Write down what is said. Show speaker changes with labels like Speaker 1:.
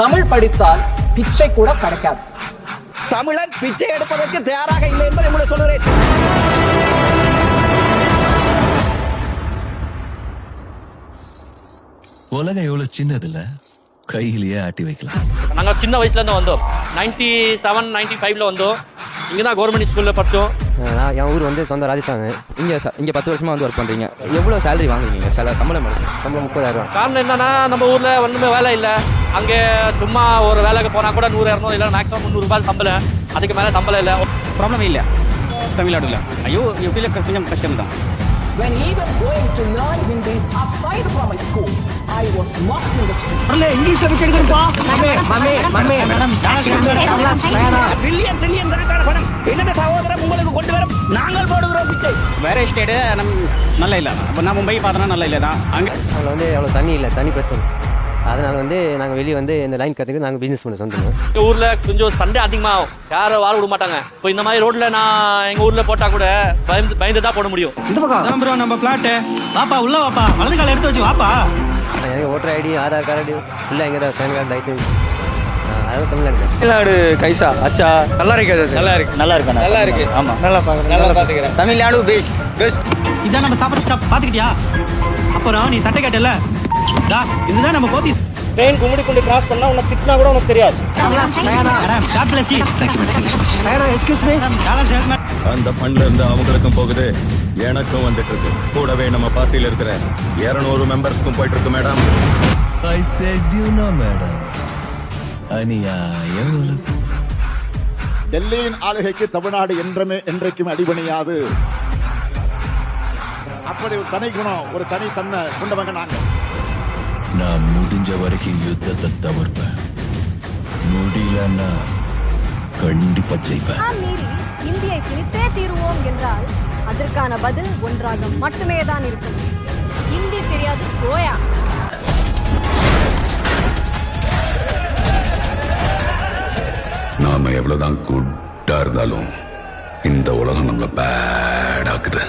Speaker 1: தமிழ் படித்தால் பிச்சை கூட கிடைக்காது.
Speaker 2: தமிழன் பிச்சை எடுப்பதற்கு தயாராக இல்லை என்பதை உங்களுக்கு சொல்கிறேன்
Speaker 3: உலகம் எவ்வளவு சின்னது இல்ல கையிலேயே ஆட்டி வைக்கலாம்.
Speaker 4: நாங்கள் சின்ன வயசுலேருந்து வந்தோம். நைன்டி செவன் நைன்டி ஃபைவ்ல வந்தோம். இங்கே தான் கவர்மெண்ட் ஸ்கூலில் படித்தோம்
Speaker 5: நான் என் ஊர் வந்து சொந்த ராஜஸ்தான். இங்கே இங்கே பத்து வருஷமாக வந்து ஒர்க் பண்ணுறீங்க எவ்வளோ சேலரி வாங்குறீங்க சில சம்பளம் சம்பளம் முப்பதாயிரம்.
Speaker 4: காரணம் என்னன்னா நம்ம ஊரில் ஒன்றுமே வேலை இல்லை. அங்கே சும்மா ஒரு வேலைக்கு போனால் கூட நூறு இரநூறு இல்லை மேக்ஸிமம் முந்நூறுபா சம்பளம். அதுக்கு மேலே சம்பளம் இல்லை.
Speaker 6: ப்ராப்ளம் இல்லை. தமிழ்நாடுல. ஐயோ எப்படி கொஞ்சம் கஷ்டம் தான்
Speaker 1: When even going to learn Hindi aside from a school, I was mocked in the street.
Speaker 2: அடலே இங்கிலீஷ் எப்படி எடுக்கிறப்பா மம்மே மம்மே மம்மே. மேடம் பில்லியன் ட்ரில்லியன் கணக்கான பணம் என்னுடைய சகோதரம் உங்களுக்கு கொண்டு வரும்? நாங்கள் போடுகிறோம் பிச்சை.
Speaker 6: வேற ஸ்டேட் நம் நல்ல இல்லை. அப்போ நான் மும்பை பார்த்தனா நல்ல இல்லை தான். அங்கே?
Speaker 5: அங்கே வந்து அவ்வளோ தண்ணி இல்லை தண்ணி பிரச்சனை. அதனால் வந்து நாங்கள் வெளியே வந்து இந்த லைன் கற்றுக்கிட்டு நாங்கள் பிஸ்னஸ் பண்ண சொந்தம்.
Speaker 4: எங்கள் ஊரில் கொஞ்சம் சண்டை அதிகமாகும். யாரும் வாழ விட மாட்டாங்க. இப்போ இந்த மாதிரி ரோட்டில் நான் எங்கள் ஊரில் போட்டால் கூட பயந்து பயந்து தான் போட முடியும்.
Speaker 6: இந்த பக்கம். நம்ம பிளாட்டு வாப்பா உள்ள வாப்பா. வலது கால எடுத்து வச்சு வாப்பா.
Speaker 5: எனக்கு ஓட்டர் ஐடி ஆதார் கார்டு ஃபுல்லாக எங்கே தான் பேன் கார்டு லைசன்ஸ் அதாவது தமிழ்நாடு
Speaker 7: தமிழ்நாடு கைசா அச்சா. நல்லா இருக்கு நல்லா இருக்கு நல்லா இருக்கு நல்லா இருக்கு. ஆமா. நல்லா பாக்குறேன் நல்லா பாத்துக்கிறேன். தமிழ்நாடு பெஸ்ட் பெஸ்ட்
Speaker 6: இதான் நம்ம சாப்பிட்ற ஸ்டாப் பார்த்துக்கிட்டியா அப்புறம் நீ சட்டை கேட்டல இதுதான் நம்ம போத்தி
Speaker 7: ட்ரெயின் கும்மிடி குண்டி கிராஸ் பண்ணா உனக்கு திட்டினா கூட உனக்கு தெரியாது.
Speaker 3: அந்த ஃபண்ட்ல இருந்து அவங்களுக்கும் போகுது. எனக்கும் வந்துட்டு இருக்கு கூடவே நம்ம பார்ட்டியில இருக்கிற 200 மெம்பர்ஸ்க்கும் போயிட்டு இருக்கு madam I said you no madam அநியாயம்
Speaker 8: டெல்லியின் ஆளுகைக்கு தமிழ்நாடு என்றுமே என்றைக்கும் அடிபணியாது. அப்படி ஒரு தனி குணம் ஒரு தனி தன்மை கொண்டவங்க நாங்க
Speaker 3: நான் முடிஞ்ச வரைக்கும் யுத்தத்தை தவிர்ப்பேன் முடியலன்னா கண்டிப்பா செய்வேன்
Speaker 9: மீறி இந்தியை திணித்தே தீருவோம் என்றால் அதற்கான பதில் ஒன்றாக மட்டுமே தான் இருக்கும் ஹிந்தி தெரியாது போயா
Speaker 10: நாம எவ்வளவுதான் குட்டா இருந்தாலும் இந்த உலகம் நம்மள பேடாக்குது